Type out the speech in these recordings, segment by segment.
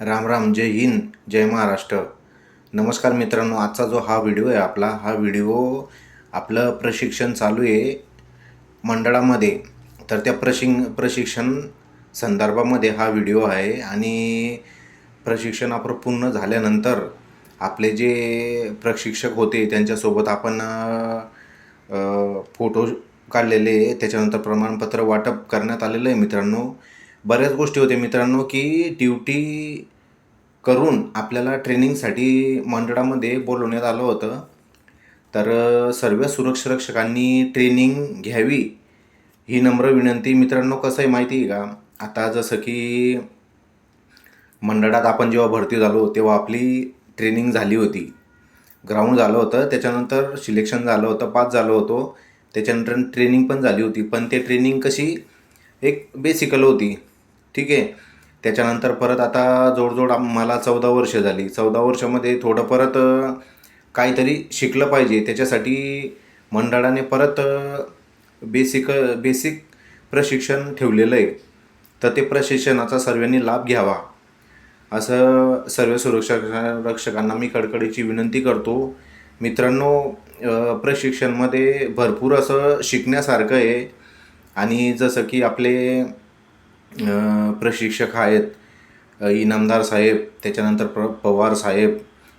राम राम जय हिंद जय महाराष्ट्र नमस्कार मित्रांनो आजचा जो हा व्हिडिओ आहे आपला हा व्हिडिओ आपलं प्रशिक्षण चालू आहे मंडळामध्ये तर त्या प्रशिंग प्रशिक्षण संदर्भामध्ये हा व्हिडिओ आहे आणि प्रशिक्षण आपण पूर्ण झाल्यानंतर आपले जे प्रशिक्षक होते त्यांच्यासोबत आपण फोटो काढलेले आहे. त्याच्यानंतर प्रमाणपत्र वाटप करण्यात आलेलं आहे मित्रांनो बऱ्याच गोष्टी होत्या. मित्रांनो की ड्युटी करून आपल्याला ट्रेनिंगसाठी मंडळामध्ये बोलवण्यात आलं होतं. तर सर्व सुरक्षरक्षकांनी ट्रेनिंग घ्यावी ही नम्र विनंती. मित्रांनो कसं आहे माहिती आहे का? आता जसं की मंडळात आपण जेव्हा भरती झालो तेव्हा आपली ट्रेनिंग झाली होती. ग्राउंड झालं होतं त्याच्यानंतर सिलेक्शन झालं होतं पास झालो होतो. त्याच्यानंतर ट्रेनिंग पण झाली होती. पण ते ट्रेनिंग कशी एक बेसिकल होती. ठीक आहे? त्याच्यानंतर परत आता जवळजवळ मला चौदा वर्ष झाली. चौदा वर्षामध्ये थोडं परत काहीतरी शिकलं पाहिजे. त्याच्यासाठी मंडळाने परत बेसिक बेसिक प्रशिक्षण ठेवलेलं आहे. तर ते प्रशिक्षणाचा सर्वांनी लाभ घ्यावा. असं सर्व सुरक्षा रक्षकांना मी कडकडीची विनंती करतो. मित्रांनो प्रशिक्षणमध्ये भरपूर असं शिकण्यासारखं आहे. आणि जसं की आपले प्रशिक्षक आहेत इनामदार साहेब त्याच्यानंतर प्र पवार साहेब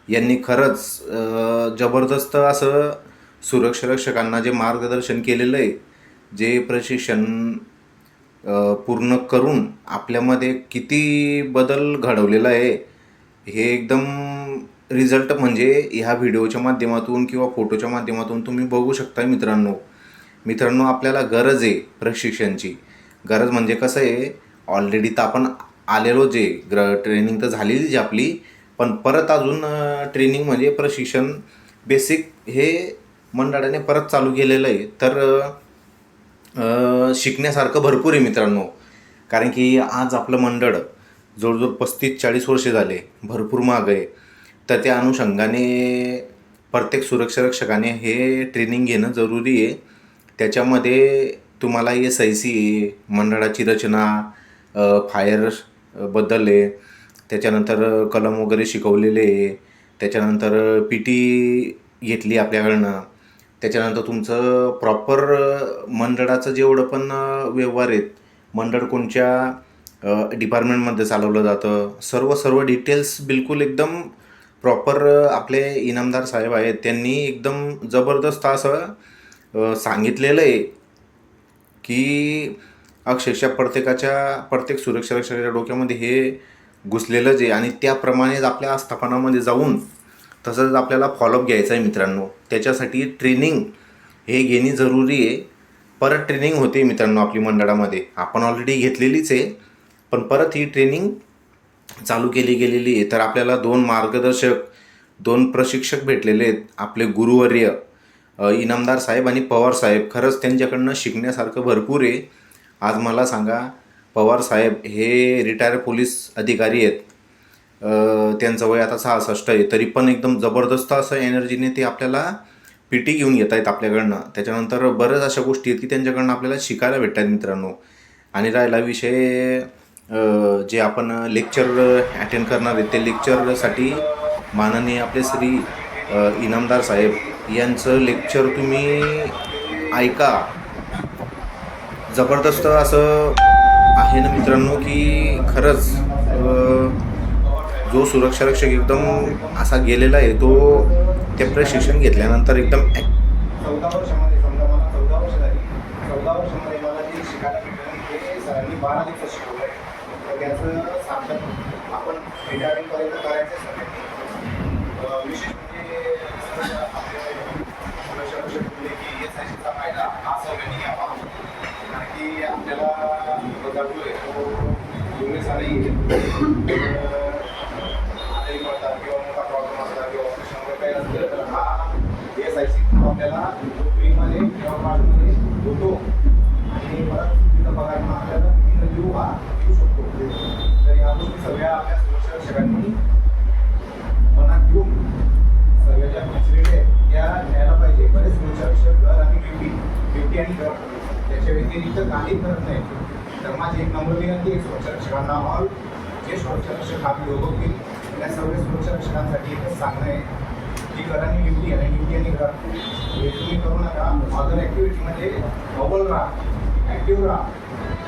यांनी खरंच जबरदस्त असं सुरक्षारक्षकांना जे मार्गदर्शन केलेलं आहे जे प्रशिक्षण पूर्ण करून आपल्यामध्ये किती बदल घडवलेला आहे हे एकदम रिझल्ट म्हणजे ह्या व्हिडिओच्या माध्यमातून किंवा फोटोच्या माध्यमातून तुम्ही बघू शकता मित्रांनो. मित्रांनो आपल्याला गरज आहे प्रशिक्षणची. गरज म्हणजे कसं आहे ऑलरेडी तर आपण आलेलो जे ग्र ट्रेनिंग तर झालेलीच आहे आपली पण परत अजून ट्रेनिंग म्हणजे प्रशिक्षण बेसिक हे मंडळाने परत चालू केलेलं आहे. तर शिकण्यासारखं भरपूर आहे मित्रांनो. कारण की आज आपलं मंडळ जवळजवळ पस्तीस चाळीस वर्षे झाले भरपूर माग आहे. तर त्या अनुषंगाने प्रत्येक सुरक्षारक्षकाने हे ट्रेनिंग घेणं जरुरी आहे. त्याच्यामध्ये तुम्हाला एस आय सी मंडळाची रचना फायरबद्दल आहे. त्याच्यानंतर कलम वगैरे शिकवलेले आहे. त्याच्यानंतर पी टी घेतली आपल्याकडनं. त्याच्यानंतर तुमचं प्रॉपर मंडळाचं जेवढं पण व्यवहार आहेत मंडळ कोणत्या डिपार्टमेंटमध्ये चालवलं जातं सर्व सर्व डिटेल्स बिलकुल एकदम प्रॉपर आपले इनामदार साहेब आहेत. त्यांनी एकदम जबरदस्त असं सांगितलेलं आहे की अक्षरशः प्रत्येकाच्या प्रत्येक सुरक्षारक्षकाच्या डोक्यामध्ये हे घुसलेलंच आहे. आणि त्याप्रमाणेच आपल्या आस्थापनामध्ये जाऊन तसंच आपल्याला फॉलोअप घ्यायचं आहे मित्रांनो. त्याच्यासाठी ट्रेनिंग हे घेणे जरुरी आहे. परत ट्रेनिंग होते मित्रांनो आपली मंडळामध्ये. आपण ऑलरेडी घेतलेलीच आहे. पण परत ही ट्रेनिंग चालू केली गेलेली आहे. तर आपल्याला दोन मार्गदर्शक दोन प्रशिक्षक भेटलेले आहेत. आपले गुरुवर्य इनामदार साहेब आणि पवार साहेब खरंच त्यांच्याकडनं शिकण्यासारखं भरपूर आहे. आज मला सांगा पवार साहेब हे रिटायर पोलीस अधिकारी आहेत. त्यांचं वय आता सहासष्ट आहे तरी पण एकदम जबरदस्त असं एनर्जीने ते आपल्याला पी टी घेऊन येत आहेत आपल्याकडनं. त्याच्यानंतर बऱ्याच अशा गोष्टी आहेत की त्यांच्याकडनं आपल्याला शिकायला भेटतात मित्रांनो. आणि राहिला विषय जे आपण लेक्चर अटेंड करणार आहेत ते लेक्चरसाठी माननीय आपले श्री इनामदार साहेब यांचं लेक्चर तुम्ही ऐका. जबरदस्त असं आहे ना मित्रांनो की खरंच जो सुरक्षारक्षक एकदम असा गेलेला आहे तो ते प्रशिक्षण घेतल्यानंतर एकदम ॲक चौदा वर्षामध्ये समजा मला चौदा वर्ष झाली चौदा वर्षामध्ये मला जे शिकायला भेटलं ते सरांनी बारा दिवस शिकवलं आहे तर त्याचं सार्थक आपण रिटायरिंगपर्यंत करायचं आहे सगळ्यांनी अं, विशेष म्हणजे सर आपले सुरक्षारक्षक बोलले की एस आय सीचा फायदा हा सगळ्यांनी घ्यावा कारण की आपल्याला जो जातो आहे तो दोन्ही नाही आजारी पडतात किंवा मोठा प्रॉब्लेम असला किंवा ऑपरेशन वगैरे काही असलं तर हा एस आय सी आपल्याला फ्रीमध्ये किंवा कार्डमध्ये होतो आणि परत तिथं पगार मग आपल्याला तिथं देऊ हा देऊ शकतो तर या गोष्टी सगळ्या आपल्या सुरक्षारक्षकांनी मनात घेऊन सगळ्या ज्या फॅसिलिटी आहेत त्या घ्यायला पाहिजे बरेच सुरक्षारक्षक घर आणि ड्युटी ड्युटी आणि घर त्याच्या व्यतिरिक्त काही करत नाही तर माझी एक नंबर विनंती आहे सुरक्षारक्षकांना हॉल जे सुरक्षा रक्षक हा व्हिडिओ बघतील त्या सर्व सुरक्षा रक्षकांसाठी एकच सांगणं आहे की घराने ड्युटी आणि ड्युटी आणि घर हे तुम्ही करू नका. अदर ॲक्टिव्हिटीमध्ये अव्वल राहा ॲक्टिव्ह राहा.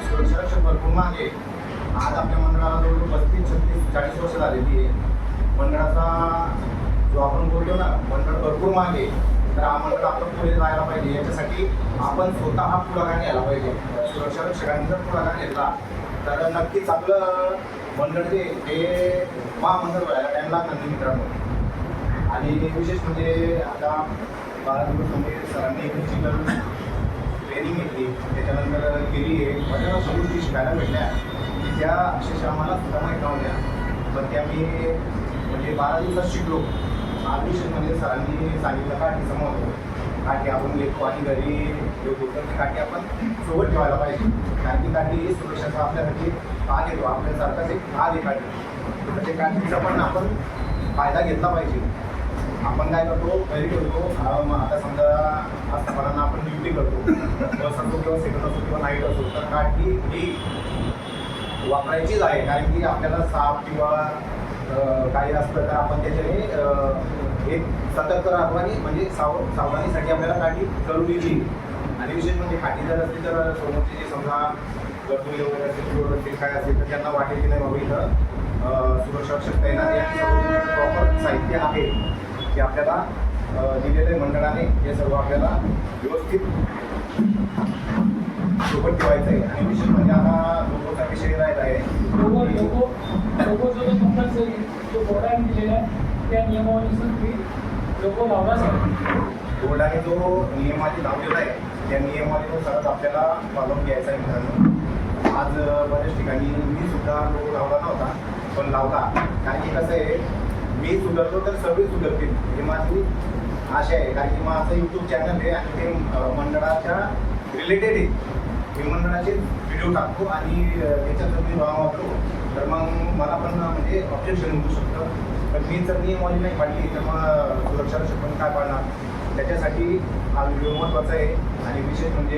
सुरक्षा रक्षक भरपूर मागे आज आपल्या मंडळाला जवळजवळ पस्तीस छत्तीस चाळीस वर्ष झालेली आहे. मंडळाचा जो आपण बोलतो ना मंडळ भरपूर मागे तर हा मंडळ आपण पुढे जायला पाहिजे. याच्यासाठी आपण स्वतः हा पुढाकार घ्यायला पाहिजे. सुरक्षा रक्षकांनी जर पुढाकार घेतला तर नक्कीच आपलं मंडळ जे ते महामंडळ व्हायला टाईम लागणार नाही मित्रांनो. आणि विशेष म्हणजे आता बारा दिवस म्हणजे सरांनी फिजिकल ट्रेनिंग घेतली. त्याच्यानंतर गेली आहे. मला अशा गोष्टी शिकायला भेटल्या. की त्या अक्षरशः आम्हाला सुद्धा माहीत नव्हत्या पण त्या मी म्हणजे बारा दिवसात शिकलो. आज म्हणजे सरांनी सांगितलं काठी समजतो काठी आपण घेतो आणि घरी ठेवतो तर ती काठी आपण सोबत ठेवायला पाहिजे. कारण की काठी ही सुरक्षाचा आपल्यासाठी भाग येतो आपल्यासारखाच एक भाग आहे काठी तर ते काठीचा पण आपण फायदा घेतला पाहिजे. आपण काय करतो घरी ठेवतो. मग आता समजा आस्थापनांना आपण ड्युटी करतो. बस असो किंवा सेकंड असो किंवा नाईट असो तर काठी ही वापरायचीच आहे. कारण की आपल्याला साप किंवा काही असतं तर आपण त्याच्याने एक सतर्क राहतो म्हणजे साव सावधानीसाठी आपल्याला काठी जरुरीची आणि विशेष म्हणजे काठी जर असली तर समोरचे जे समजा गरजुले वगैरे असतील चोर असतील काय असेल तर त्यांना वाटेल की नाही बाबा इथं सुरक्षा रक्षक तैनात सर्व प्रॉपर साहित्य आहे. ते आपल्याला दिलेले आहे मंडळाने. हे सर्व आपल्याला व्यवस्थित सोबत ठेवायचं आहे. आणि विशेष म्हणजे आता लोकोचा विषय राहिला आहे. जो आहे त्या नियमावलीनुसार तुम्ही लोक लावलाच बोर्डाने जो नियमाची लावलेला आहे त्या नियमावलीनुसारच आपल्याला फॉलो घ्यायचा आहे मित्रांनो. आज बऱ्याच ठिकाणी मी सुद्धा लोक लावला नव्हता पण लावला. कारण की कसं आहे मी सुधारतो तर सगळे सुधारतील हे माझी आशा आहे. कारण की माझं यूट्यूब चॅनल आहे आणि ते मंडळाच्या रिलेटेड आहे. मी मंडळाचे व्हिडिओ टाकतो आणि त्याच्यात जर मी भाव वापरतो तर मग मला पण म्हणजे ऑब्जेक्शन मिळू शकतं. पण मी जर नियमावली नाही पाडली तर मग सुरक्षा रक्षक पण काय पाळणार? त्याच्यासाठी हा व्हिडिओ महत्त्वाचा आहे. आणि विशेष म्हणजे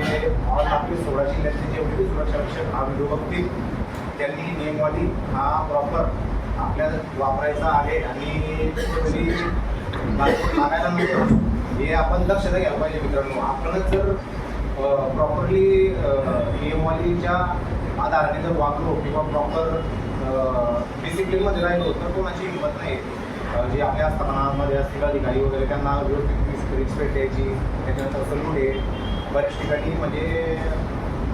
ऑल आपले सोळा जिल्ह्यातले जेवढे बी सुरक्षा रक्षक हा व्हिडिओ बघतील. त्यांनी नियमवाली हा प्रॉपर आपल्या वापरायचा आहे. आणि कुठेतरी लागायला मिळतो हे आपण लक्षात घ्यायला पाहिजे मित्रांनो. आपणच जर प्रॉपरली नियमवालीच्या आधाराने जर वागलो किंवा प्रॉपर डिसिप्लिनमध्ये राहिलो तर कोणाची हिंमत नाही. जे आपल्या स्थानामध्ये असतील अधिकारी वगैरे त्यांना व्यवस्थित रिस्पेक्ट द्यायची त्याच्यानंतर सलूट आहे. बऱ्याच ठिकाणी म्हणजे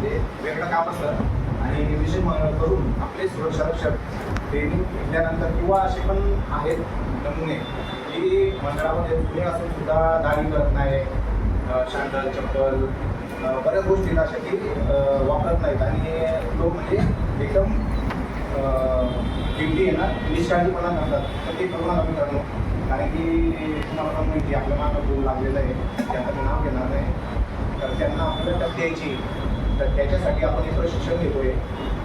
ते वेगळं काम असतं. आणि विषय करून आपले सुरक्षा रक्षक ट्रेनिंग घेतल्यानंतर किंवा असे पण आहेत नमुने की मंडळामध्ये जुने असून सुद्धा दाढी करत नाही शांत शांडल चप्पल बऱ्याच गोष्टी अशा की वापरत नाहीत. आणि लोक म्हणजे एकदम ड्युटी आहे ना निष्काळजीपणा करतात. तर ते करू नका मित्रांनो कारण की तुम्हाला पण माहिती आपल्या मागं बोल लागलेलं आहे त्याचं मी नाव घेणार नाही तर त्यांना आपल्याला टप द्यायची तर त्याच्यासाठी आपण हे प्रशिक्षण घेतोय.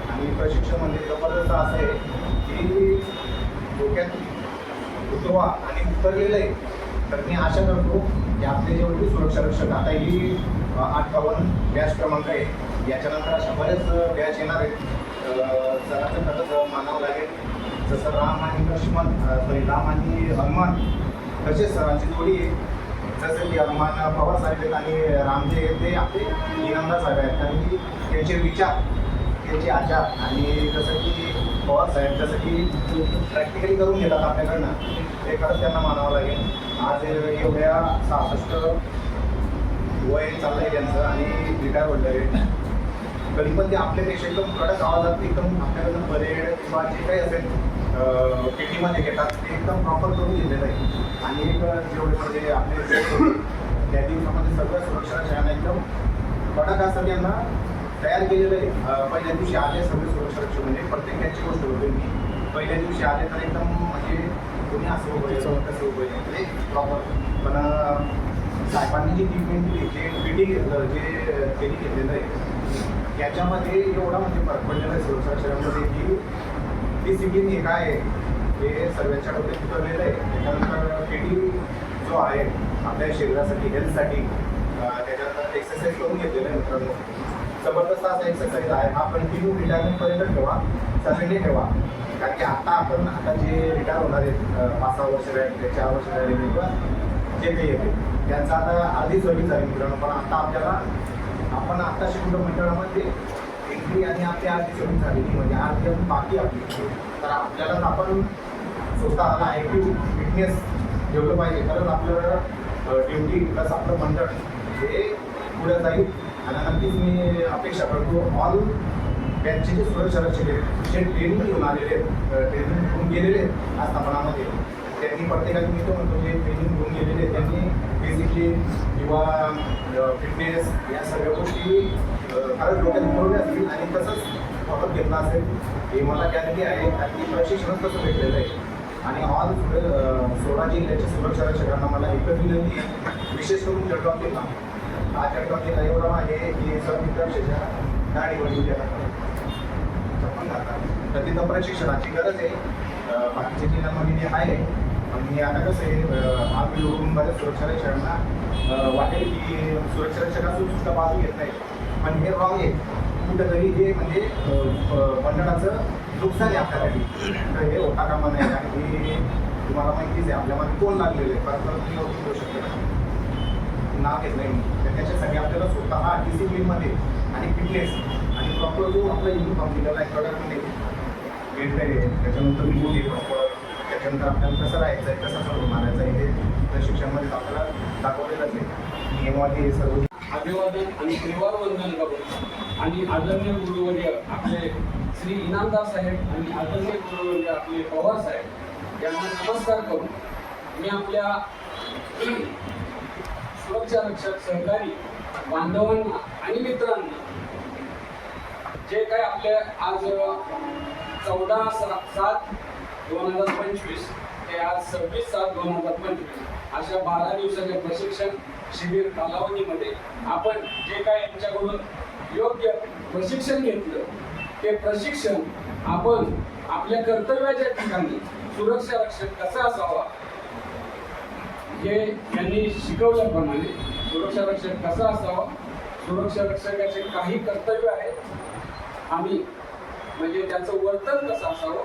आणि प्रशिक्षण म्हणजे जबरदस्त असं आहे की डोक्यात उतरवा आणि उतरलेलं आहे. तर मी आशा करतो की आपले जेवढे सुरक्षा रक्षक आता ही अठ्ठावन्न बॅच क्रमांक आहे. याच्यानंतर अशा बरेच बॅच येणार आहेत. अं, सरांचं मानावं लागेल जसं राम आणि लक्ष्मण सॉरी राम आणि हनुमान तसेच सरांची जोडी आहे जसं की हनुमान पवार साहेब आहेत आणि राम जे आहेत ते आपले इनामदार साहेब आहेत कारण की त्यांचे विचार त्यांचे आचार आणि जसं की पवार साहेब जसं की प्रॅक्टिकली करून घेतात आपल्याकडनं ते खरंच त्यांना मानावं लागेल आज एवढ्या सहासष्ट वय चाललं आहे त्यांचं आणि रिटायर होतं आहे. तरी पण ते आपल्यापेक्षा एकदम कडक आवाजात एकदम आपल्याकडनं परेड किंवा जे काही असेल पेटीमध्ये घेतात ते एकदम प्रॉपर करून घेतलेलं आहे आणि एक जेवढे म्हणजे आपले त्या दिवसामध्ये सगळं सुरक्षा रक्षकांना एकदम कडक असं त्यांना तयार केलेलं आहे. पहिल्या दिवशी आले सगळे सुरक्षा म्हणजे प्रत्येक गोष्ट होते मी पहिल्या दिवशी आले तर एकदम म्हणजे कोणी असं उभं आहे, कसं उभं आहे, प्रॉपर पण साहेबांनी जी ट्रीटमेंट दिली जे फिटिंग घेतलं जे त्यांनी घेतलेलं आहे याच्यामध्ये एवढा म्हणजे फरक पडलेला आहे सुरक्षा की डिसिप्लिन हे काय आहे. हे सर्वांच्या डोक्यात उतरलेलं आहे. त्याच्यानंतर पेटी जो आहे आपल्या शरीरासाठी हेल्थसाठी त्याच्यानंतर एक्सरसाइज करून घेतलेलं आहे मित्रांनो. जबरदस्त असा एक्सरसाइज आहे. हा कंटिन्यू रिटायरमेंटपर्यंत ठेवा सगळे ठेवा. कारण की आता आपण आता जे रिटायर होणार आहेत पाच सहा वर्ष राहिले चार वर्ष राहिले किंवा जे काही येते त्यांचं आता आधीच सर्विस झाली मित्रांनो. पण आता आपल्याला आपण आता शिकवतो मंडळामध्ये एंट्री आणि आपली अर्धी सुरू झालेली म्हणजे आरती अजून बाकी आपली तर आपल्याला आपण स्वतःला ॲक्टिव्ह फिटनेस ठेवलं पाहिजे कारण आपलं ड्युटी प्लस आपलं मंडळ हे पुढे जाईल. आणि नक्कीच मी अपेक्षा करतो ऑल त्यांचे जे सुरक्षा रक्षक आहेत जे ट्रेनिंग घेऊन आलेले आहेत ट्रेनिंग घेऊन गेलेले आहेत आस्थापनामध्ये त्यांनी प्रत्येकाने मी तो म्हणतो जे ट्रेनिंग घेऊन गेलेले त्यांनी बेसिकली किंवा फिटनेस या सगळ्या गोष्टी फारच डोक्यात उतरवल्या असतील आणि तसंच वापर घेतला असेल. हे मला गॅरंटी आहे. आणि ते प्रशिक्षणच तसं भेटलेलं आहे. आणि ऑल सोळा जिल्ह्याच्या सुरक्षा रक्षकांना मला एकच विनंती आहे. विशेष करून जळगाव हा जळगाव जिल्हा एवढा आहे की सर्विद्यापेक्षा गाडी वडील पण तर तिथं प्रशिक्षणाची गरज आहे. अं, बाकीच्या जिल्ह्यांमध्ये जे आहे. पण मी आता कसं आहे आम्ही हा व्हिडिओ बऱ्याच सुरक्षा रक्षकांना वाटेल की सुरक्षा रक्षकांचं सुद्धा बाजू घेत नाही. पण हे रॉंग आहे कुठंतरी हे म्हणजे मंडळाचं नुकसान आहे आपल्यासाठी. तर हे होता कामा नाही आणि हे तुम्हाला माहितीच आहे आपल्यामध्ये कोण लागलेलं आहे? परत परत तुम्ही ओळखू घेऊ शकता. नाव घेत नाही तर त्याच्यासाठी आपल्याला स्वतः डिसिप्लिनमध्ये आणि फिटनेस आणि प्रॉपर जो आपला युनिफॉर्म दिलेला आहे कडकमध्ये आहे. त्याच्यानंतर मूड आहे प्रॉपर त्याच्यानंतर आपल्याला कसं राहायचं आहे कसं सर्व मारायचं आहे हे प्रशिक्षणामध्ये आपल्याला दाखवलेलंच आहे. नियमवादी हे सर्व अभिवादन आणि त्रिवार वंदन करून आणि आदरणीय गुरुवर्य आपले श्री इनामदास साहेब आणि आदरणीय गुरुवर्य आपले पवार साहेब यांना नमस्कार करून मी आपल्या सुरक्षा रक्षक सहकारी बांधवांना आणि मित्रांना जे काय आपले आज चौदा सा सात दोन हजार पंचवीस ते आज सव्वीस सात दोन हजार पंचवीस. अशा बारा दिवसाच्या प्रशिक्षण शिबिर कालावधीमध्ये आपण जे काय यांच्याकडून योग्य प्रशिक्षण घेतलं ते प्रशिक्षण आपण आपल्या कर्तव्याच्या ठिकाणी सुरक्षा रक्षक कसा असावा हे यांनी शिकवल्याप्रमाणे सुरक्षा रक्षक कसा असावा सुरक्षा रक्षकाचे काही कर्तव्य आहेत आम्ही म्हणजे त्याचं वर्तन कसं असावं?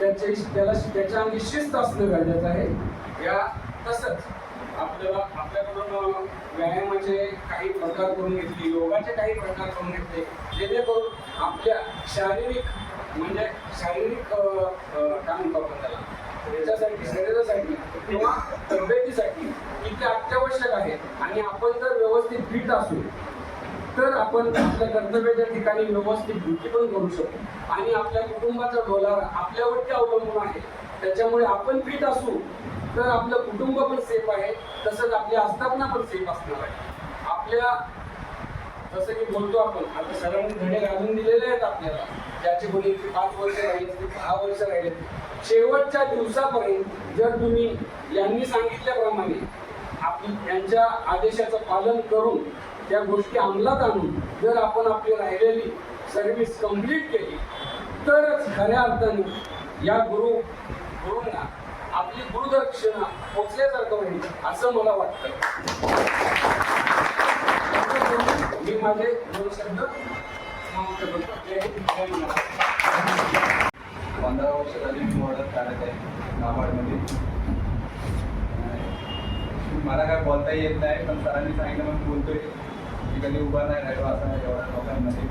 त्याचे त्याला त्याच्या अंगी शिस्त असणं गरजेचं आहे. या तसंच आपल्याला आपल्याकडून व्यायामाचे काही प्रकार करून घेतले योगाचे काही प्रकार करून घेतले जेणेकरून आपल्या शारीरिक म्हणजे शारीरिक काय म्हणतो आपण त्याला? त्याच्यासाठी शरीरासाठी किंवा तब्येतीसाठी इतके अत्यावश्यक आहे. आणि आपण जर व्यवस्थित फिट असू तर आपण आपल्या कर्तव्याच्या ठिकाणी व्यवस्थित ड्युटी पण करू शकतो. आणि आपल्या कुटुंबाचा डोलारा आपल्यावरती अवलंबून आहे. त्याच्यामुळे आपण फिट असू तर आपलं कुटुंब पण सेफ आहे. तसंच आपली आस्थापना पण सेफ असणार आहे. आपल्या जसं की बोलतो आपण आता सरांनी धडे घालून दिलेले आहेत आपल्याला. ज्याचे कोणी पाच वर्ष राहिले असतील दहा वर्ष राहिले. शेवटच्या दिवसापर्यंत जर तुम्ही यांनी सांगितल्याप्रमाणे आपली यांच्या आदेशाचं पालन करून त्या गोष्टी अंमलात आणून जर आपण आपली राहिलेली सर्व्हिस कंप्लीट केली तरच खऱ्या अर्थाने या गुरु गुरूंना आपली गुरुदक्षिणा पोचल्यासारखं होईल असं मला वाटतं. मी माझे दोन शब्द समाप्त करतो. पंधरा वर्ष झाली मी मॉडल काढत आहे नाबार्डमध्ये. मला काय बोलता येत नाही पण सरांनी सांगितलं मग बोलतोय. ठिकाणी कधी उभा नाही राहिलो असं नाही एवढ्या लोकांमध्ये.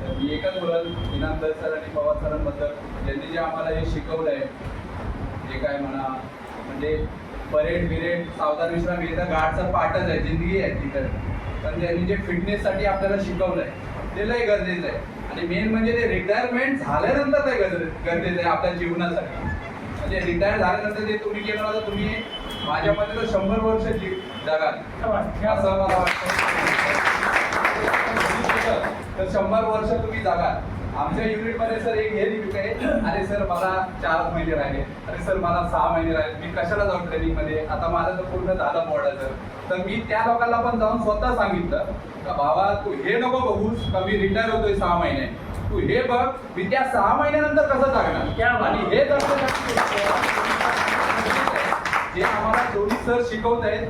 तर मी एकच बोलल इनामदार सर आणि पवार सरांबद्दल. त्यांनी जे आम्हाला हे शिकवलं आहे जे काय म्हणा म्हणजे परेड बिरेड सावधान विश्राम हे तर गाडचा पाठच आहे जिंदगी आहे तिथं. पण त्यांनी जे फिटनेससाठी आपल्याला शिकवलं आहे ते लय गरजेचं आहे. आणि मेन म्हणजे ते रिटायरमेंट झाल्यानंतर ते गरजे गरजेचं आहे आपल्या जीवनासाठी. म्हणजे रिटायर झाल्यानंतर जे तुम्ही केलं तर तुम्ही माझ्या मते तर शंभर वर्ष जीव जगाल. असं मला वाटतं. तर शंभर वर्ष तुम्ही जगाल. आमच्या युनिटमध्ये सर एक हे लिहित आहे. अरे सर मला चार महिने राहिले. अरे सर मला सहा महिने राहिले. मी कशाला जाऊ ट्रेनिंगमध्ये आता माझं तर पूर्ण झालं मोडायचं तर मी त्या लोकांना पण जाऊन स्वतः सांगितलं का बाबा तू हे नको बघूस का मी रिटायर होतोय सहा महिने. तू हे बघ मी त्या सहा महिन्यानंतर कसं जगणार. आणि हे जे आम्हाला दोन्ही सर शिकवत आहेत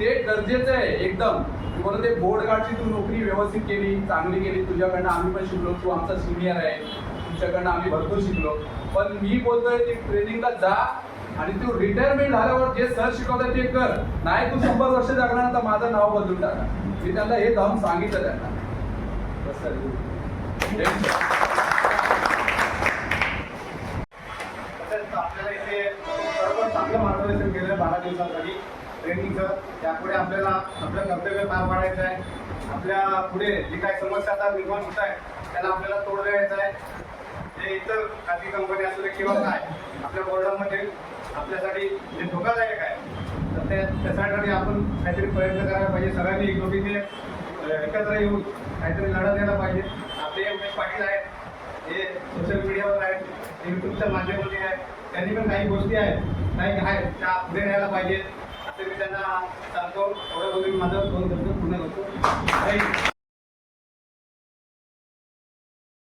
ते गरजेचं आहे एकदम. म्हणून ते बोर्ड गार्डची तू नोकरी व्यवस्थित केली चांगली केली तुझ्याकडनं आम्ही पण शिकलो तू आमचा सिनियर आहे तुमच्याकडनं आम्ही भरपूर शिकलो. पण मी बोलतोय की ट्रेनिंगला जा आणि तू रिटायरमेंट झाल्यावर जे सर शिकवतात ते कर. नाही तू शंभर वर्ष जगणार तर माझं नाव बदलून टाका. मी त्यांना हे जाऊन सांगितलं त्यांना. आपल्याला इथे सर्व चांगलं मार्गदर्शन केलं बारा दिवसांसाठी. ट्रेनिंगचं त्यापुढे आपल्याला आपलं कर्तव्य पार पाडायचं आहे. आपल्या पुढे जी काही समस्या आता निर्माण होत आहे त्याला आपल्याला तोड द्यायचं आहे. ते इतर खाजगी कंपनी असू दे किंवा काय आपल्या बोर्डामध्ये आपल्यासाठी जे धोकादायक आहे तर त्या त्यासाठी आपण काहीतरी प्रयत्न करायला पाहिजे. सगळ्यांनी एकजुटीने एकत्र येऊन काहीतरी लढा द्यायला पाहिजे. आपले उमेश पाटील आहेत हे सोशल मीडियावर आहेत यूट्यूबच्या माध्यमातून आहेत त्यांनी पण काही गोष्टी आहेत काही आहेत त्या पुढे न्यायला पाहिजेत असे मी त्यांना सांगतो एवढं बोलून माझं दोन शब्द पूर्ण करतो जय हिंद.